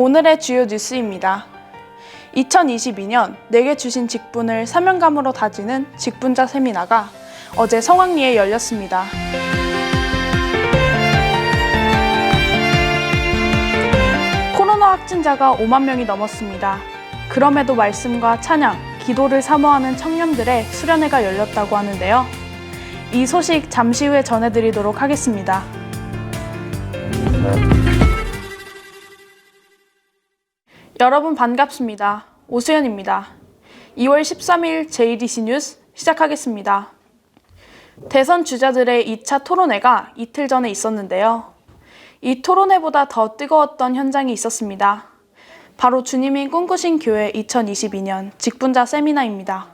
오늘의 주요 뉴스입니다. 2022년 내게 주신 직분을 사명감으로 다지는 직분자 세미나가 어제 성황리에 열렸습니다. 코로나 확진자가 5만 명이 넘었습니다. 그럼에도 말씀과 찬양, 기도를 사모하는 청년들의 수련회가 열렸다고 하는데요. 이 소식 잠시 후에 전해드리도록 하겠습니다. 여러분 반갑습니다. 오수연입니다. 2월 13일 JDC 뉴스 시작하겠습니다. 대선 주자들의 2차 토론회가 이틀 전에 있었는데요. 이 토론회보다 더 뜨거웠던 현장이 있었습니다. 바로 주님이 꿈꾸신 교회 2022년 직분자 세미나입니다.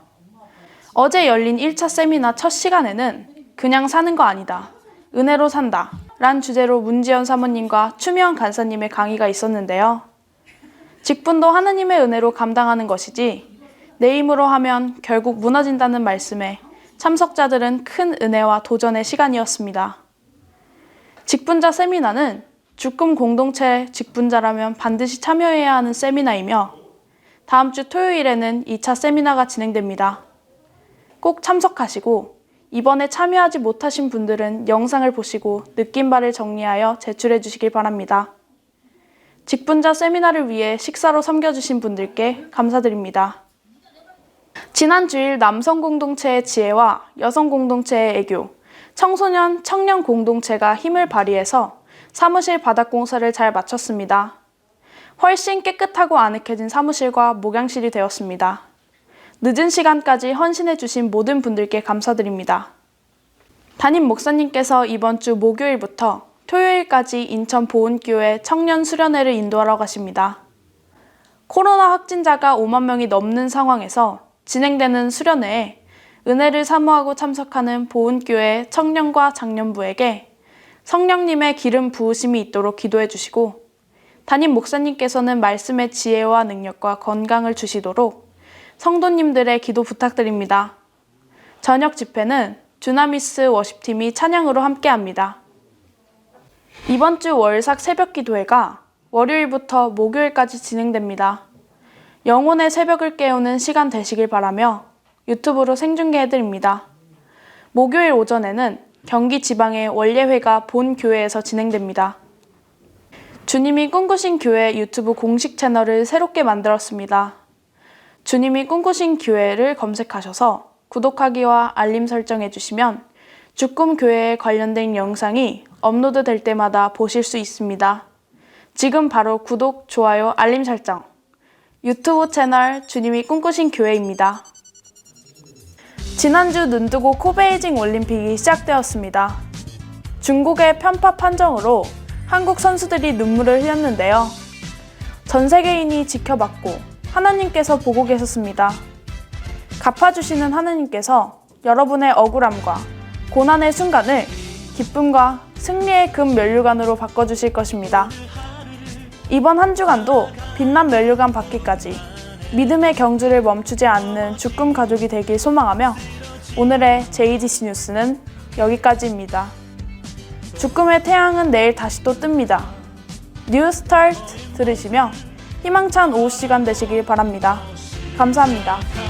어제 열린 1차 세미나 첫 시간에는 그냥 사는 거 아니다. 은혜로 산다. 란 주제로 문지연 사모님과 추미영 간사님의 강의가 있었는데요. 직분도 하느님의 은혜로 감당하는 것이지 내 힘으로 하면 결국 무너진다는 말씀에 참석자들은 큰 은혜와 도전의 시간이었습니다. 직분자 세미나는 주금 공동체 직분자라면 반드시 참여해야 하는 세미나이며 다음 주 토요일에는 2차 세미나가 진행됩니다. 꼭 참석하시고 이번에 참여하지 못하신 분들은 영상을 보시고 느낀 바를 정리하여 제출해 주시길 바랍니다. 직분자 세미나를 위해 식사로 섬겨주신 분들께 감사드립니다. 지난 주일 남성 공동체의 지혜와 여성 공동체의 애교, 청소년, 청년 공동체가 힘을 발휘해서 사무실 바닥 공사를 잘 마쳤습니다. 훨씬 깨끗하고 아늑해진 사무실과 목양실이 되었습니다. 늦은 시간까지 헌신해주신 모든 분들께 감사드립니다. 담임 목사님께서 이번 주 목요일부터 토요일까지 인천 보은교회 청년 수련회를 인도하러 가십니다. 코로나 확진자가 5만 명이 넘는 상황에서 진행되는 수련회에 은혜를 사모하고 참석하는 보은교회 청년과 장년부에게 성령님의 기름 부으심이 있도록 기도해 주시고 담임 목사님께서는 말씀의 지혜와 능력과 건강을 주시도록 성도님들의 기도 부탁드립니다. 저녁 집회는 주나미스 워십팀이 찬양으로 함께합니다. 이번 주 월삭 새벽 기도회가 월요일부터 목요일까지 진행됩니다. 영혼의 새벽을 깨우는 시간 되시길 바라며 유튜브로 생중계해드립니다. 목요일 오전에는 경기 지방의 원례회가 본 교회에서 진행됩니다. 주님이 꿈꾸신 교회 유튜브 공식 채널을 새롭게 만들었습니다. 주님이 꿈꾸신 교회를 검색하셔서 구독하기와 알림 설정해 주시면 주꿈 교회에 관련된 영상이 업로드 될 때마다 보실 수 있습니다. 지금 바로 구독, 좋아요, 알림 설정. 유튜브 채널 주님이 꿈꾸신 교회입니다. 지난주 눈뜨고 코베이징 올림픽이 시작되었습니다. 중국의 편파 판정으로 한국 선수들이 눈물을 흘렸는데요. 전 세계인이 지켜봤고 하나님께서 보고 계셨습니다. 갚아주시는 하나님께서 여러분의 억울함과 고난의 순간을 기쁨과 승리의 금 면류관으로 바꿔주실 것입니다. 이번 한 주간도 빛난 면류관 받기까지 믿음의 경주를 멈추지 않는 주꿈 가족이 되길 소망하며 오늘의 JGC 뉴스는 여기까지입니다. 주꿈의 태양은 내일 다시 또 뜹니다. 뉴 스타트 들으시며 희망찬 오후 시간 되시길 바랍니다. 감사합니다.